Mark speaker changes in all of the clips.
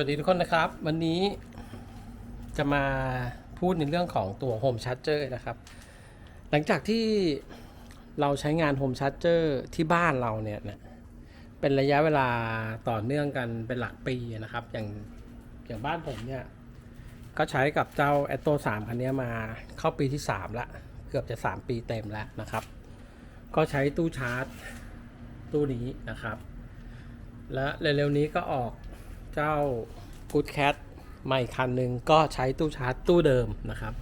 Speaker 1: วัสดีทุกคนนะครับ วันนี้จะมาพูดในเรื่องของตัว Home Charger นะครับ หลังจากที่เราใช้งาน Home Charger ที่บ้านเราเนี่ยเป็นระยะเวลาต่อเนื่องกันเป็นหลักปีนะครับ อย่างอย่างบ้านผมเนี่ย ก็ใช้กับเจ้า a t t o 3คันนี้มาเข้าปีที่ 3 ละ เกือบจะ 3 ปีเต็มแล้วนะครับ ก็ใช้ตู้ชาร์จตู้นี้นะครับ และเร็วๆนี้ก็ออก เจ้า Good Cat ใหม่คันหนึ่งก็ใช้ตู้ชาร์จตู้เดิมนะครับ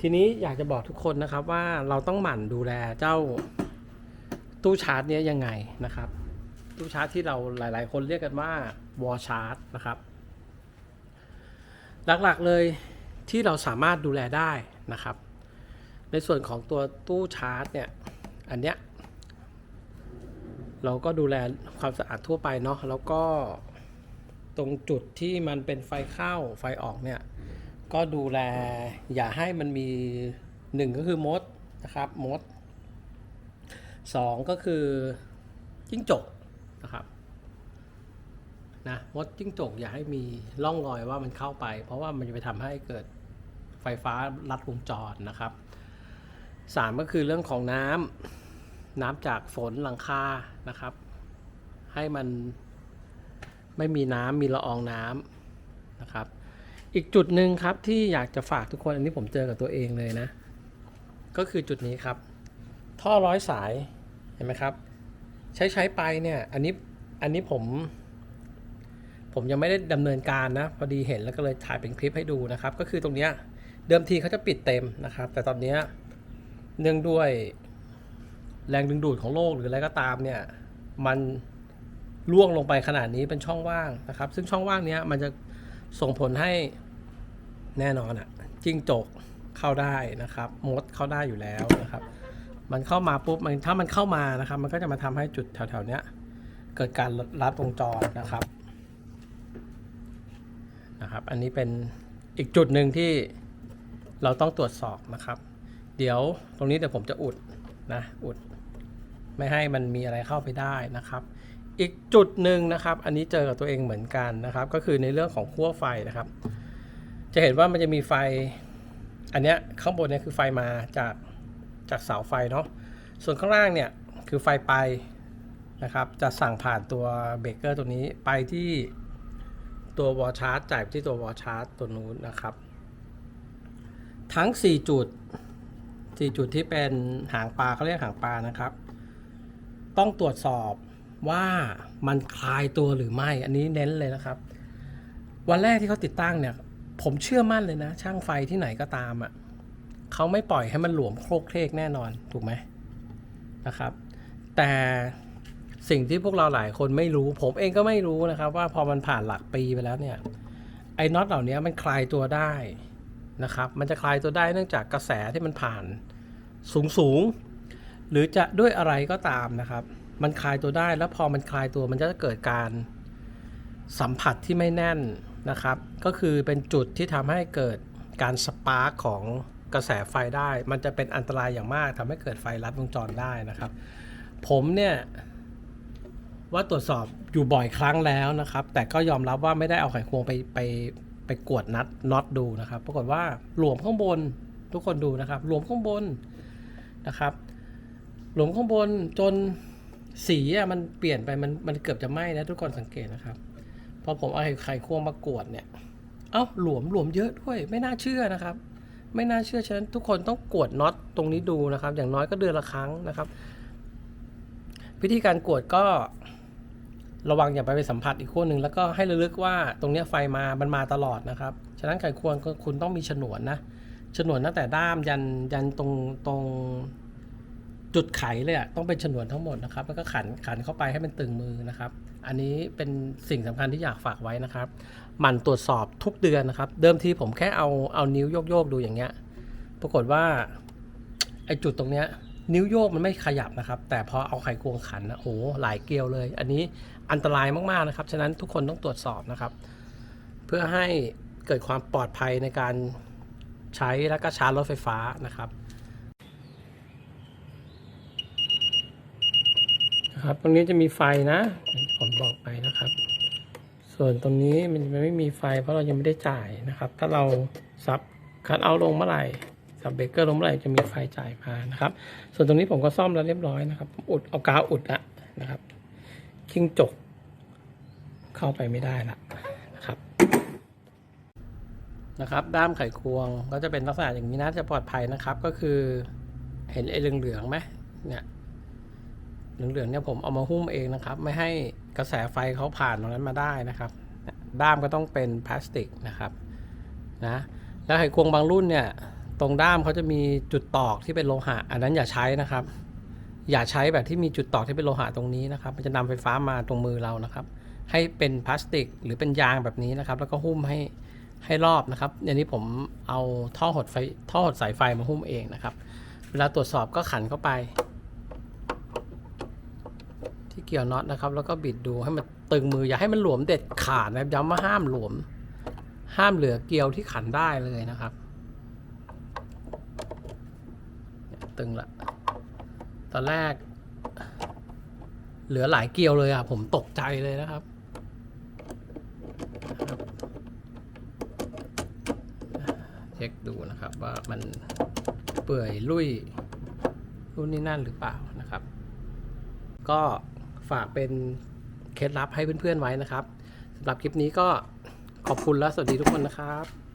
Speaker 1: ทีนี้อยากจะบอกทุกคนนะครับว่าเราต้องหมั่นดูแลเจ้าตู้ชาร์จเนี้ยยังไงนะครับ ตู้ชาร์จที่เราหลาย ๆ คนเรียกกันว่าวอชาร์จนะครับ หลัก ๆ เลยที่เราสามารถดูแลได้นะครับ ในส่วนของตัวตู้ชาร์จเนี่ยอันเนี้ยเราก็ดูแลความสะอาดทั่วไปเนาะแล้วก็ ตรงจุดที่มันเป็นไฟเข้าไฟออกเนี่ย ก็ดูแลอย่าให้มันมีหนึ่งก็คือมดนะครับมดสองก็คือจิ้งจกนะครับนะมดจิ้งจกอย่าให้มีร่องรอยว่ามันเข้าไป เพราะว่ามันจะไปทำให้เกิดไฟฟ้าลัดวงจรนะครับสามก็คือเรื่องของน้ำน้ำจากฝนหลังคานะครับ ให้มัน ไม่มีน้ำมีละอองน้ำนะครับ อีกจุดหนึ่งครับที่อยากจะฝากทุกคนอันนี้ผมเจอกับตัวเองเลยนะ ก็คือจุดนี้ครับ ท่อร้อยสายเห็นไหมครับ ใช้ใช้ไปเนี่ยอันนี้อันนี้ผม ผมยังไม่ได้ดำเนินการนะ พอดีเห็นแล้วก็เลยถ่ายเป็นคลิปให้ดูนะครับ ก็คือตรงเนี้ยเดิมทีเขาจะปิดเต็มนะครับ แต่ตอนเนี้ยเนื่องด้วยแรงดึงดูดของโลกหรืออะไรก็ตามเนี่ย มัน ล่วงลงไปขนาดนี้เป็นช่องว่างนะครับ ซึ่งช่องว่างนี้มันจะส่งผลให้แน่นอนอะ่ะจิ้งจกเข้าได้นะครับมดเข้าได้อยู่แล้วนะครับ มันเข้ามาปุ๊บมันถ้ามันเข้ามานะครับ มันก็จะมาทำให้จุดแถวๆเนี้ยเกิดการลัดวงจรนะครับนะครับ อันนี้เป็นอีกจุดหนึ่งที่เราต้องตรวจสอบนะครับ เดี๋ยวตรงนี้เดี๋ยวผมจะอุดนะอุด ไม่ให้มันมีอะไรเข้าไปได้นะครับ อีกจุดหนึ่งนะครับ อันนี้เจอกับตัวเองเหมือนกันนะครับ ก็คือในเรื่องของขั้วไฟนะครับ จะเห็นว่ามันจะมีไฟ อันเนี้ยข้างบนเนี่ยคือไฟมาจากจากเสาไฟเนาะ ส่วนข้างล่างเนี่ยคือไฟไปนะครับ จะสั่งผ่านตัวเบรกเกอร์ตัวนี้ไปที่ตัววอชาร์จจ่ายไปที่ตัววอชาร์จตัวนู้นนะครับ ทั้ง 4 จุดสี่จุดที่เป็นหางปลาเขาเรียกหางปลานะครับ ต้องตรวจสอบ ว่ามันคลายตัวหรือไม่ อันนี้เน้นเลยนะครับ วันแรกที่เขาติดตั้งเนี่ย ผมเชื่อมั่นเลยนะ ช่างไฟที่ไหนก็ตามอะ่ะเขาไม่ปล่อยให้มันหลวมโครกเครกแน่นอนถูกไหมนะครับ แต่สิ่งที่พวกเราหลายคนไม่รู้ ผมเองก็ไม่รู้นะครับ ว่าพอมันผ่านหลักปีไปแล้วเนี่ยไอ้น็อตเหล่านี้มันคลายตัวได้นะครับ มันจะคลายตัวได้เนื่องจากกระแสที่มันผ่านสูงสูงหรือจะด้วยอะไรก็ตามนะครับ มันคลายตัวได้ แล้วพอมันคลายตัวมันจะเกิดการสัมผัสที่ไม่แน่นนะครับ ก็คือเป็นจุดที่ทำให้เกิดการสปาร์กของกระแสไฟได้ มันจะเป็นอันตรายอย่างมากทำให้เกิดไฟลัดวงจรได้นะครับ ผมเนี่ยว่าตรวจสอบอยู่บ่อยครั้งแล้วนะครับ แต่ก็ยอมรับว่าไม่ได้เอาไขควงไปไปไปกวดนัดน็อตดูนะครับ ปรากฏว่าหลวมข้างบนทุกคนดูนะครับ หลวมข้างบนนะครับ หลวมข้างบนจน สีอะมันเปลี่ยนไปมันมันเกือบจะไหม้นะทุกคนสังเกตนะครับ พอผมเอาไข่ควงมากวดเนี่ย เอ้าหลวมหลวมเยอะด้วย ไม่น่าเชื่อนะครับ ไม่น่าเชื่อฉะนั้นทุกคนต้องกวดน็อตตรงนี้ดูนะครับ อย่างน้อยก็เดือนละครั้งนะครับ วิธีการกวดก็ระวังอย่าไปไปสัมผัสอีกขั้วหนึ่งแล้วก็ให้ระลึกว่าตรงนี้ไฟมา มันมาตลอดนะครับ ฉะนั้นไขควงก็คุณต้องมีฉนวนนะ ฉนวนตั้งแต่ด้ามยันยันตรงตรง จุดไขเลยอะต้องเป็นฉนวนทั้งหมดนะครับ แล้วก็ขันขันเข้าไปให้มันตึงมือนะครับ อันนี้เป็นสิ่งสำคัญที่อยากฝากไว้นะครับหมันตรวจสอบทุกเดือนนะครับ เดิมทีผมแค่เอาเอานิ้วโยกโยกๆดูอย่างเงี้ย ปรากฏว่าไอจุดตรงเนี้ยนิ้วโยกมันไม่ขยับนะครับ แต่พอเอาไขควงขันนะโอ้โหหลายเกลียวเลย อันนี้อันตรายมากๆนะครับ ฉะนั้นทุกคนต้องตรวจสอบนะครับ เพื่อให้เกิดความปลอดภัยในการใช้และก็ชาร์จรถไฟฟ้านะครับ นะครับ ตรงนี้จะมีไฟนะผมบอกไปนะครับ ส่วนตรงนี้มันไม่มีไฟ เพราะเรายังไม่ได้จ่ายนะครับ ถ้าเราซับคัดเอาลงเมื่อไหร่ซับเบรกเกอร์ลงเมื่อไหร่จะมีไฟจ่ายมานะครับ ส่วนตรงนี้ผมก็ซ่อมแล้วเรียบร้อยนะครับอุดเอากาวอุดละนะครับคิงจก เข้าไปไม่ได้ละนะครับนะครับ ด้ามไขควงก็จะเป็นลักษณะอย่างนี้นะจะปลอดภัยนะครับ ก็คือเห็นไอ้เหลืองๆไหมเนี่ย เหลืองๆเนี่ยผมเอามาหุ้มเองนะครับ ไม่ให้กระแสไฟเขาผ่านตรงนั้นมาได้นะครับ ด้ามก็ต้องเป็นพลาสติกนะครับนะแล้วไขควงบางรุ่นเนี่ยตรงด้ามเขาจะมีจุดตอกที่เป็นโลหะ อันนั้นอย่าใช้นะครับ อย่าใช้แบบที่มีจุดตอกที่เป็นโลหะตรงนี้นะครับ มันจะนำไฟฟ้ามาตรงมือเรานะครับ ให้เป็นพลาสติกหรือเป็นยางแบบนี้นะครับ แล้วก็หุ้มให้ให้รอบนะครับอย่างนี้ผมเอาท่อหดไฟท่อหดสายไฟมาหุ้มเองนะครับ เวลาตรวจสอบก็ขันเข้าไป ที่เกี่ยวน็อตนะครับ แล้วก็บิดดูให้มันตึงมืออย่าให้มันหลวมเด็ดขาดนะครับย้ำว่าห้ามหลวม ห้ามเหลือเกลียวที่ขันได้เลยนะครับ ตึงละตอนแรก เหลือหลายเกลียวเลยอะผมตกใจเลยนะครับนะครับเช็คดูนะครับว่ามันเปื่อยลุยรุ่นนี้นั่นหรือเปล่านะครับ ก็ ฝากเป็นเคล็ดลับให้เพื่อนๆไว้นะครับสำหรับคลิปนี้ก็ขอบคุณและสวัสดีทุกคนนะครับ